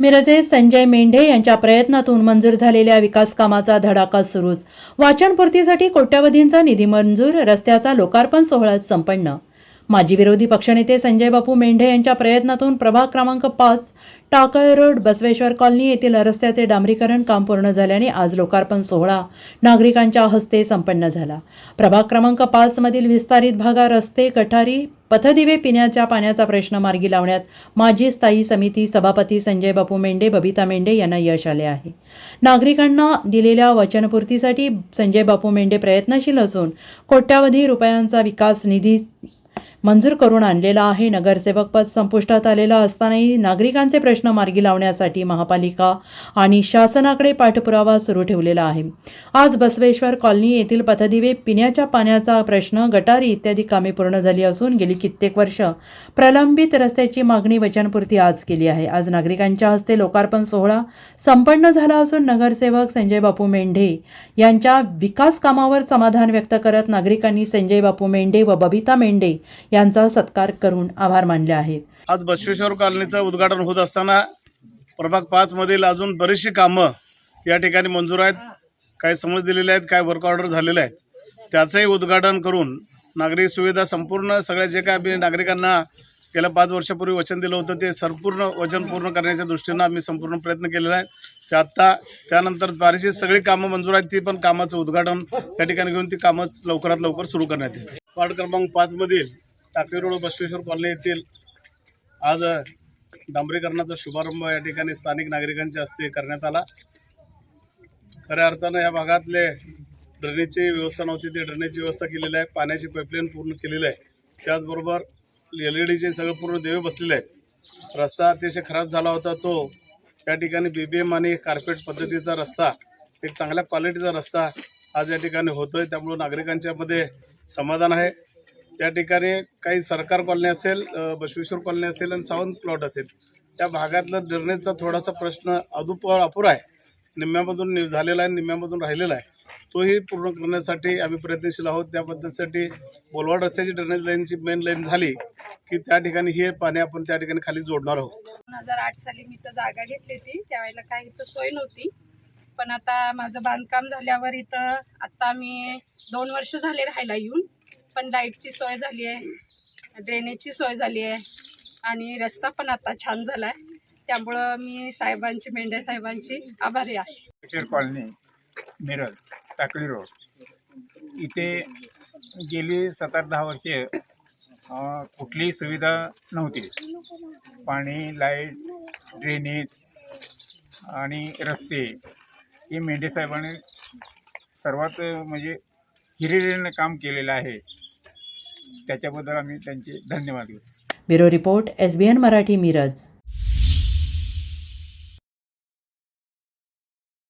मिरजे संजय मेंढे यांच्या प्रयत्नातून मंजूर झालेल्या विकास कामाचा धडाका सुरूच. वाचनपूर्तीसाठी कोट्यवधींचा निधी मंजूर रस्त्याचा लोकार्पण सोहळा संपन्न. माजी विरोधी पक्षनेते संजय बापू मेंढे यांच्या प्रयत्नातून प्रभाग क्रमांक पाच टाकळ रोड बसवेश्वर कॉलनी येथील रस्त्याचे डांबरीकरण काम पूर्ण झाल्याने आज लोकार्पण सोहळा नागरिकांच्या हस्ते संपन्न झाला. प्रभाग क्रमांक पाचमधील विस्तारित भागा रस्ते कठारी पथदिवे पिण्याच्या पाण्याचा प्रश्न मार्गी लावण्यात माजी स्थायी समिती सभापती संजय बापू मेंढे बबिता मेंढे यांना यश आले आहे. नागरिकांना दिलेल्या वचनपूर्तीसाठी संजय बापू मेंढे प्रयत्नशील असून कोट्यावधी रुपयांचा विकास निधी मंजूर करून आणलेला आहे. नगरसेवक पद संपुष्टात आलेलं असतानाही नागरिकांचे प्रश्न मार्गी लावण्यासाठी महापालिका आणि शासनाकडे पाठपुरावा सुरू ठेवलेला आहे. आज बसवेश्वर कॉलनी येथील पथदिवे पिण्याच्या पाण्याचा प्रश्न गटारी इत्यादी कामे पूर्ण झाली असून गेली कित्येक वर्ष प्रलंबित रस्त्याची मागणी वचनपूर्ती आज केली आहे. आज नागरिकांच्या हस्ते लोकार्पण सोहळा संपन्न झाला असून नगरसेवक संजय बापू मेंढे यांच्या विकास कामावर समाधान व्यक्त करत नागरिकांनी संजय बापू मेंढे व बबिता मेंढे यांचा सत्कार करून आभार मानले आहेत. आज बसवेश्वर कॉलनीचं उद्घाटन होत असताना प्रभाग पाच मधील अजून बरीचशी कामं या ठिकाणी मंजूर आहेत. काय समज दिलेले आहेत काय वर्क ऑर्डर झालेले आहेत. त्याचंही उद्घाटन करून नागरिक सुविधा संपूर्ण सगळ्या जे काय आम्ही नागरिकांना गेल्या पाच वर्षापूर्वी वचन दिलं होतं ते संपूर्ण वचन पूर्ण करण्याच्या दृष्टीनं आम्ही संपूर्ण प्रयत्न केलेला आहे. ते आत्ता त्यानंतर बारीची सगळी कामं मंजूर आहेत ती पण कामाचं उद्घाटन या ठिकाणी घेऊन ती कामं लवकरात लवकर सुरू करण्यात येईल वार्ड क्रमांक पाचमधील टाकळी रोड बसवेश्वर कॉलनी येथील आज डांबरीकरणाचा शुभारंभ या ठिकाणी स्थानिक नागरिकांच्या हस्ते करण्यात आला. खऱ्या अर्थानं या भागातले ड्रेनेजची व्यवस्था नव्हती ती ड्रेनेजची व्यवस्था केलेली आहे पाण्याची पाईपलाईन पूर्ण केलेली आहे. त्याचबरोबर एल ई डीचे सगळं पूर्ण देवे बसलेले आहेत. रस्ता अतिशय खराब झाला होता तो या ठिकाणी बी बी एम आणि कार्पेट पद्धतीचा रस्ता एक चांगल्या क्वालिटीचा रस्ता आज या ठिकाणी होतोय त्यामुळं नागरिकांच्यामध्ये समाधान आहे. या ठिकाणी काही सरकार कॉलनी असेल अ, बसवेश्वर कॉलनी असेल आणि सावंत प्लॉट असेल. त्या भागातला ड्रेनेजचा थोडासा प्रश्न अदुप अपुरा आहे. निम्म्यामधून नि- झालेला आहे निम्म्यामधून राहिलेला आहे. तोही पूर्ण करण्यासाठी आम्ही प्रयत्नशील आहोत. त्या पद्धतीसाठी बोलवाड रस्त्याची ड्रेनेज लाईनची मेन लाईन झाली की त्या ठिकाणी हे पाणी आपण त्या ठिकाणी खाली जोडणार आहोत. दोन हजार आठ साली मी तर जागा घेतली होती. त्यावेळेला काही इथं सोय नव्हती. पण आता माझं बांधकाम झाल्यावर इथं आता मी दोन वर्ष झाले राहायला येऊन. पण लाईटची सोय झाली आहे ड्रेनेजची सोय झाली आहे आणि रस्ता पण आता छान झाला आहे त्यामुळं मी साहेबांची मेंढे साहेबांची आभारी आहे. Colony Miraj Takali road. इथे गेली सात आठ दहा वर्षे कुठलीही सुविधा नव्हती. पाणी लाइट ड्रेनेज आणि रस्ते हे मेंढे साहेबांनी सर्वात म्हणजे हिरिरीने काम केलेलं आहे. त्याच्याबद्दल आम्ही त्यांचे धन्यवाद देतो. Bureau report S B N Marathi Miraj.